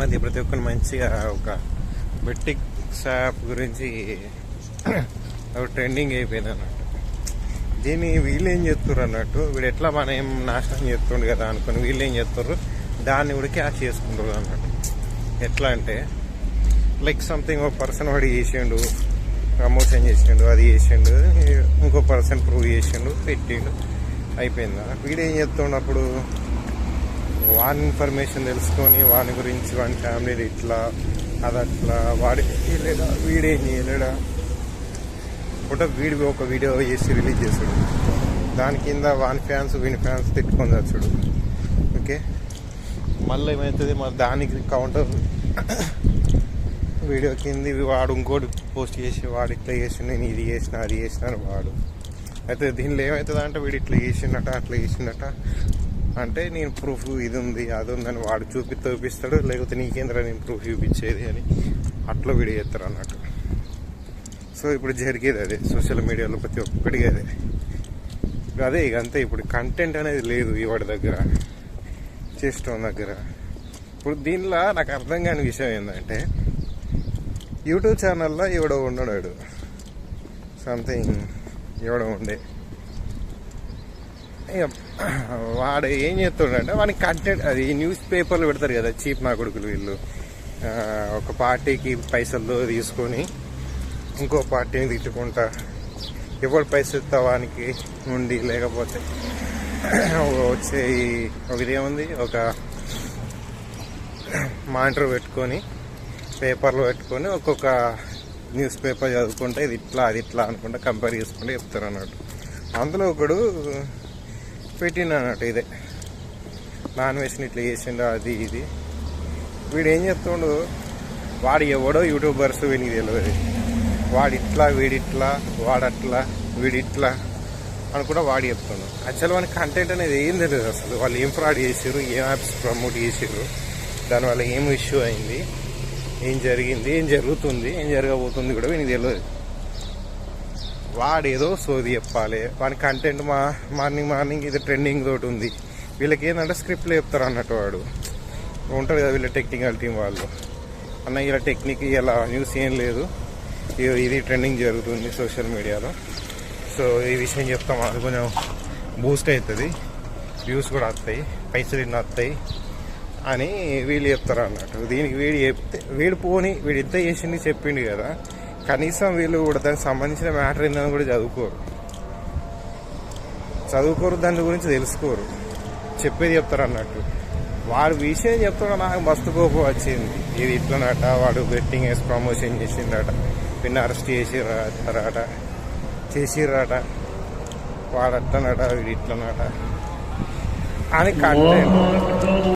మధ్య ప్రతి ఒక్కరు మంచిగా ఒక బెట్టిక్ షాప్ గురించి ఒక ట్రెండింగ్ అయిపోయింది అన్నట్టు. దీన్ని వీళ్ళు ఏం చేస్తారు అన్నట్టు వీడు ఎట్లా మనం ఏం నాశనం చేస్తుండు కదా అనుకుని వీళ్ళు ఏం చేస్తారు దాన్ని కూడా క్యాష్ చేసుకుంటారు అన్నట్టు. ఎట్లా అంటే లైక్ సంథింగ్ ఒక పర్సన్ వాడు చేసిండు ప్రమోషన్ చేసిండు అది చేసిండు ఇంకో పర్సన్ ప్రూవ్ చేసిండు పెట్టిండు అయిపోయిందా వీడు ఏం చేస్తుండప్పుడు వాని ఇన్ఫర్మేషన్ తెలుసుకొని వాని గురించి వాని ఫ్యామిలీ ఇట్లా అది అట్లా వాడి చేయలేడా వీడేం చేయలేడా ఫోటో వీడి ఒక వీడియో చేసి రిలీజ్ చేసాడు దాని కింద వాని ఫ్యాన్స్ వీని ఫ్యాన్స్ తిట్టుకొని వచ్చాడు ఓకే? మళ్ళీ ఏమవుతుంది మరి దానికి కౌంటర్ వీడియో కింద వాడు ఇంకోటి పోస్ట్ చేసి వాడు ఇట్లా చేసి నేను ఇది చేసిన అది చేసిన అని వాడు. అయితే దీనిలో ఏమవుతుంది అంటే వీడు ఇట్లా చేసిండట అట్లా చేసిండట. అంటే నేను ప్రూఫ్ ఇది ఉంది అది ఉందని వాడు చూపి చూపిస్తాడు లేకపోతే నీకేంద్ర నేను ప్రూఫ్ చూపించేది అని అట్లా వీడియో చేస్తారు అన్నట్టు. సో ఇప్పుడు జరిగేది అదే సోషల్ మీడియాలో ప్రతి ఒక్కడికి అదే. అదే ఇక అంతే ఇప్పుడు కంటెంట్ అనేది లేదు ఇవాడి దగ్గర చేష్టం దగ్గర. ఇప్పుడు దీనిలో నాకు అర్థం కాని విషయం ఏంటంటే యూట్యూబ్ ఛానల్లో ఎవడో ఉండడాడు సంథింగ్ ఎవడో ఉండే. వాడు ఏం చేస్తుండంటే వానికి కంటెంట్ అది న్యూస్ పేపర్లు పెడతారు కదా చీప్ నా కొడుకులు వీళ్ళు. ఒక పార్టీకి పైసలు తీసుకొని ఇంకో పార్టీని తిట్టుకుంటా. ఎవడు పైసలు ఇస్తా వానికి? ఉండి లేకపోతే వచ్చే ఒకదేముంది ఒక ఇదేముంది ఒక మానిటర్ పెట్టుకొని పేపర్లో పెట్టుకొని ఒక్కొక్క న్యూస్ పేపర్ చదువుకుంటే ఇది ఇట్లా అది ఇట్లా అనుకుంటా కంపేర్ చేసుకుంటే చెప్తారు అన్నట్టు అందులో ఒకడు పెట్టిండు అన్నట్టు ఇదే. నాన్ వెజ్ని ఇట్లా చేసిండు అది ఇది. వీడు ఏం చెప్తుండు వాడు ఎవడో యూట్యూబర్స్ వీనికి తెలియదు వాడు ఇట్లా వీడిట్లా వాడట్లా వీడిట్లా అని కూడా వాడు చెప్తున్నాడు యాక్చువల్ వానికి కంటెంట్ అనేది ఏం తెలియదు అసలు. వాళ్ళు ఏం ఫ్రాడ్ చేసారు ఏం యాప్స్ ప్రమోట్ చేసారు దానివల్ల ఏం ఇష్యూ అయింది ఏం జరిగింది ఏం జరుగుతుంది ఏం జరగబోతుంది కూడా వీనికి తెలియదు వాడేదో సోది చెప్పాలి. వాని కంటెంట్ మా మార్నింగ్ మార్నింగ్ ఇది ట్రెండింగ్ తోటి ఉంది. వీళ్ళకి ఏంటంటే స్క్రిప్ట్లు చెప్తారు అన్నట్టు వాడు. ఉంటారు కదా వీళ్ళ టెక్నికల్ టీం వాళ్ళు. అన్న ఇలా టెక్నిక్ ఇలా న్యూస్ ఏం లేదు. ఇది- ఇది ట్రెండింగ్ జరుగుతుంది సోషల్ మీడియాలో సో ఈ విషయం చెప్తాం. అది కొంచెం బూస్ట్ అవుతుంది వ్యూస్ కూడా వస్తాయి. పైసలు ఇన్ని వస్తాయి. అని వీళ్ళు చెప్తారు అన్నట్టు. దీనికి వీడు చెప్తే వీడు పోని వీడు ఇంత చేసింది చెప్పిండు కదా. కనీసం వీళ్ళు కూడా దానికి సంబంధించిన మ్యాటర్ ఏందని కూడా చదువుకోరు. చదువుకోరు దాని గురించి తెలుసుకోరు. చెప్పేది చెప్తారు అన్నట్టు. వాడు విషయం చెప్తాడు నాకు మస్తు కోపం వచ్చింది. ఇది ఇట్లనట వాడు బెట్టింగ్ వేసి ప్రమోషన్ చేసిండట పిన్న అరెస్ట్ చేసిరాట చేసిరాట వాడు అట్లనట వీడు ఇట్లనట అని కంటెంట్